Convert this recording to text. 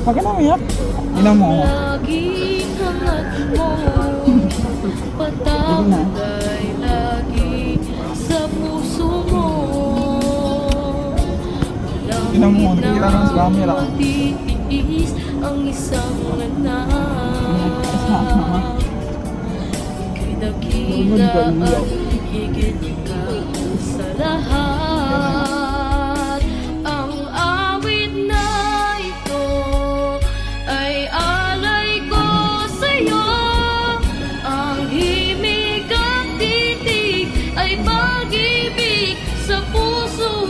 Huwag ka na umiyak. Ina mo. Lagi sa puso mo. Nakikita naman sa camera. ang isang anak Ika'y dakila at higit ka sa lahat pag-ibig sa puso